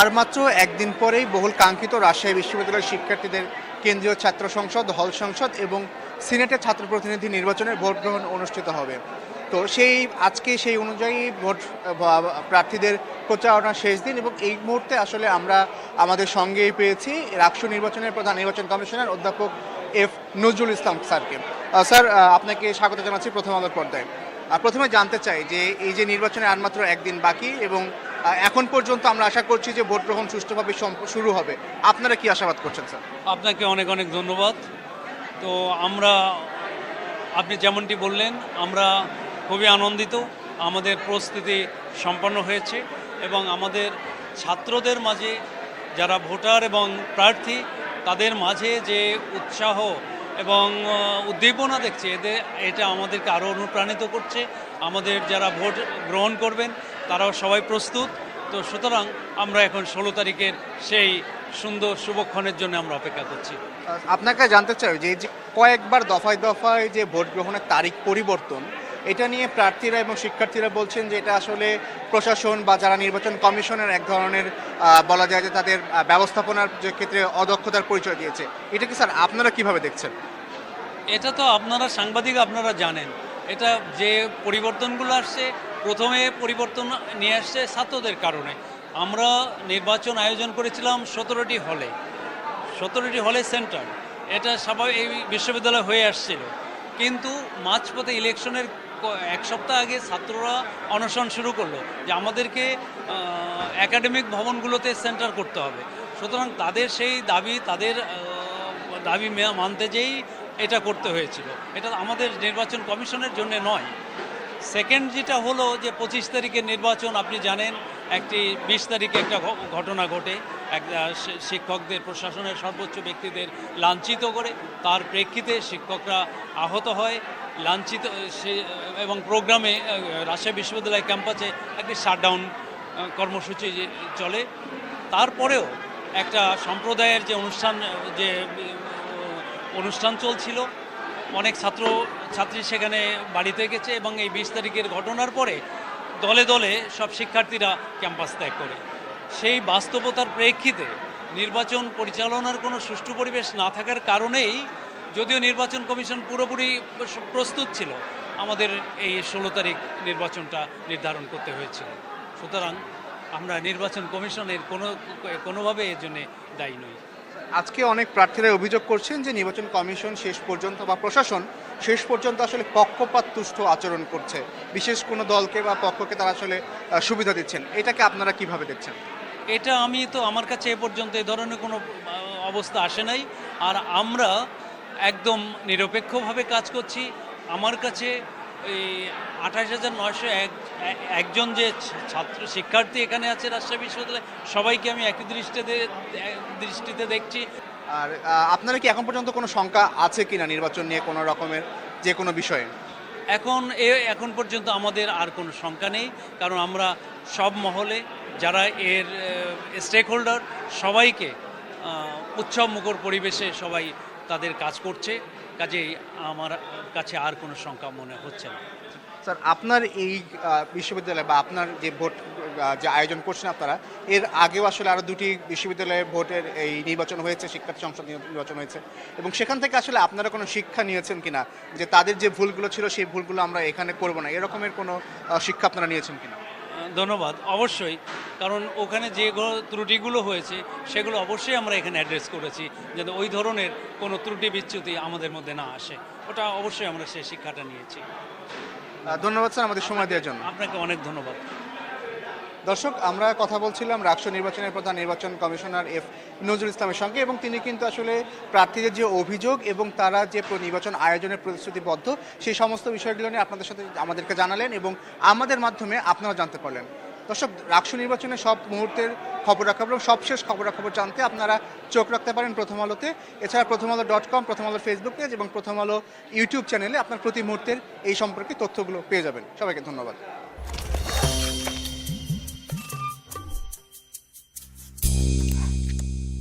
আর মাত্র একদিন পরেই বহুল কাঙ্ক্ষিত রাজশাহী বিশ্ববিদ্যালয়ের শিক্ষার্থীদের কেন্দ্রীয় ছাত্র সংসদ, হল সংসদ এবং সিনেটের ছাত্র প্রতিনিধি নির্বাচনের ভোট গ্রহণ অনুষ্ঠিত হবে। তো সেই, আজকে সেই অনুযায়ী ভোট প্রার্থীদের প্রচারণা শেষ দিন এবং এই মুহূর্তে আসলে আমরা আমাদের সঙ্গেই পেয়েছি রাষ্ট্র নির্বাচনের প্রধান নির্বাচন কমিশনার অধ্যাপক এফ নজরুল ইসলাম স্যারকে। স্যার আপনাকে স্বাগত জানাচ্ছি প্রথম আলোর পর্দায়। প্রথমে জানতে চাই যে এই যে নির্বাচনের আর মাত্র একদিন বাকি এবং এখন পর্যন্ত আমরা আশা করছি যে ভোট গ্রহণ সুষ্ঠুভাবে শুরু হবে। আপনারা কি আশাবাদ করছেন, স্যার? আপনাকে অনেক অনেক ধন্যবাদ। তো আমরা, আপনি যেমনটি বললেন, আমরা খুবই আনন্দিত। আমাদের প্রস্তুতি সম্পন্ন হয়েছে এবং আমাদের ছাত্রদের মাঝে যারা ভোটার এবং প্রার্থী, তাদের মাঝে যে উৎসাহ এবং উদ্দীপনা দেখছে, এদের, এটা আমাদেরকে আরও অনুপ্রাণিত করছে। আমাদের যারা ভোট গ্রহণ করবেন তারাও সবাই প্রস্তুত। তো সুতরাং আমরা এখন ষোলো তারিখের সেই সুন্দর শুভক্ষণের জন্য আমরা অপেক্ষা করছি। আপনাকে জানতে চাই যে কয়েকবার দফায় দফায় যে ভোট গ্রহণের তারিখ পরিবর্তন এটা নিয়ে প্রার্থীরা এবং শিক্ষার্থীরা বলছেন যে এটা আসলে প্রশাসন বা যারা নির্বাচন কমিশনের এক ধরনের বলা যায় যে তাদের ব্যবস্থাপনার যে ক্ষেত্রে অদক্ষতার পরিচয় দিয়েছে এটা কি স্যার আপনারা কীভাবে দেখছেন? এটা তো আপনারা সাংবাদিক আপনারা জানেন। এটা যে পরিবর্তনগুলো আসছে, প্রথমে পরিবর্তন নিয়ে আসছে ছাত্রদের কারণে। আমরা নির্বাচন আয়োজন করেছিলাম সতেরোটি হলে। সতেরোটি হলে সেন্টার। এটা স্বাভাবিক এই বিশ্ববিদ্যালয় হয়ে আসছিল। কিন্তু মাঝপথে ইলেকশনের এক সপ্তাহ আগে ছাত্ররা অনশন শুরু করল যে আমাদেরকে একাডেমিক ভবনগুলোতে সেন্টার করতে হবে। সুতরাং তাদের সেই দাবি, তাদের দাবি মানতে যেই এটা করতে হয়েছিল। এটা আমাদের নির্বাচন কমিশনের জন্য নয়। সেকেন্ড যেটা হলো যে পঁচিশ তারিখের নির্বাচন, আপনি জানেন, একটি বিশ তারিখে একটা ঘটনা ঘটে। এক শিক্ষকদের, প্রশাসনের সর্বোচ্চ ব্যক্তিদের লাঞ্ছিত করে। তার প্রেক্ষিতে শিক্ষকরা আহত হয়। লাঞ্ছিত, সে, এবং প্রোগ্রামে রাজশাহী বিশ্ববিদ্যালয় ক্যাম্পাসে একটি শাটডাউন কর্মসূচি চলে। তারপরেও একটা সম্প্রদায়ের যে অনুষ্ঠান, যে অনুষ্ঠান চলছিল। অনেক ছাত্র, ছাত্রী সেখানে বাড়িতে গেছে এবং এই বিশ তারিখের ঘটনার পরে দলে দলে সব শিক্ষার্থীরা ক্যাম্পাস ত্যাগ করে। সেই বাস্তবতার প্রেক্ষিতে নির্বাচন পরিচালনার কোনো সুষ্ঠু পরিবেশ না থাকার কারণেই যদিও নির্বাচন কমিশন পুরোপুরি প্রস্তুত ছিল, আমাদের এই ষোলো তারিখ নির্বাচনটা নির্ধারণ করতে হয়েছিল। সুতরাং আমরা নির্বাচন কমিশনের কোনো, কোনোভাবে এর জন্য দায়ী নই। আজকে অনেক প্রার্থীরা অভিযোগ করছেন যে নির্বাচন কমিশন শেষ পর্যন্ত বা প্রশাসন শেষ পর্যন্ত আসলে পক্ষপাত তুষ্ট আচরণ করছে। বিশেষ কোনো দলকে বা পক্ষকে তারা আসলে সুবিধা দিচ্ছেন। এটাকে আপনারা কীভাবে দেখছেন? এটা আমি তো আমার কাছে এ পর্যন্ত এ ধরনের কোনো অবস্থা আসে নাই। আর আমরা একদম নিরপেক্ষভাবে কাজ করছি। আমার কাছে এই আঠাশ হাজার নয়শো এক একজন যে ছাত্র শিক্ষার্থী এখানে আছে রাজশাহী বিশ্ববিদ্যালয়ে সবাইকে আমি একই দৃষ্টিতে দৃষ্টিতে দেখছি। আর আপনারা কি এখন পর্যন্ত কোনো শঙ্কা আছে কিনা নির্বাচন নিয়ে কোনো রকমের যে কোনো বিষয়ে? এখন এ এখন পর্যন্ত আমাদের আর কোনো শঙ্কা নেই কারণ আমরা সব মহলে যারা এর স্টেক হোল্ডার সবাইকে উৎসব মুখর পরিবেশে সবাই তাদের কাজ করছে, কাজেই আমার কাছে আর কোনো শঙ্কা মনে হচ্ছে না। স্যার, আপনার এই বিশ্ববিদ্যালয় বা আপনার যে ভোট যে আয়োজন করছেন আপনারা, এর আগেও আসলে আরও দুটি বিশ্ববিদ্যালয়ে ভোটের এই নির্বাচন হয়েছে, শিক্ষার্থী সংসদ নির- নির্বাচন হয়েছে। এবং সেখান থেকে আসলে আপনারা কোনো শিক্ষা নিয়েছেন কিনা? যে তাদের যে ভুলগুলো ছিল, সেই ভুলগুলো আমরা এখানে করব না। এরকমের কোনো শিক্ষা আপনারা নিয়েছেন কিনা? ধন্যবাদ অবশ্যই। কারণ ওখানে যে ত্রুটিগুলো হয়েছে সেগুলো অবশ্যই আমরা এখানে অ্যাড্রেস করেছি যাতে ওই ধরনের কোনো ত্রুটি বিচ্যুতি আমাদের মধ্যে না আসে। ওটা অবশ্যই আমরা সেই শিক্ষাটা নিয়েছি। ধন্যবাদ স্যার আমাদের সময় দেওয়ার জন্য। আপনাকে অনেক ধন্যবাদ। দর্শক, আমরা কথা বলছিলাম রাষ্ট্র নির্বাচনের প্রধান নির্বাচন কমিশনার এফ নজরুল ইসলামের সঙ্গে এবং তিনি কিন্তু আসলে প্রার্থীদের যে অভিযোগ এবং তারা যে নির্বাচন আয়োজনের প্রতিশ্রুতিবদ্ধ সেই সমস্ত বিষয়গুলো নিয়ে আপনাদের সাথে আমাদেরকে জানালেন এবং আমাদের মাধ্যমে আপনারা জানতে পারলেন। দর্শক রাষ্ট্র নির্বাচনে সব মুহূর্তের খবরাখবর এবং সবশেষ খবরাখবর জানতে আপনারা চোখ রাখতে পারেন প্রথম আলোতে। এছাড়া প্রথম আলো ডট কম, প্রথম আলোর ফেসবুক পেজ এবং প্রথম আলো ইউটিউব চ্যানেলে আপনার প্রতি মুহূর্তের এই সম্পর্কে তথ্যগুলো পেয়ে যাবেন। সবাইকে ধন্যবাদ। Mm-hmm.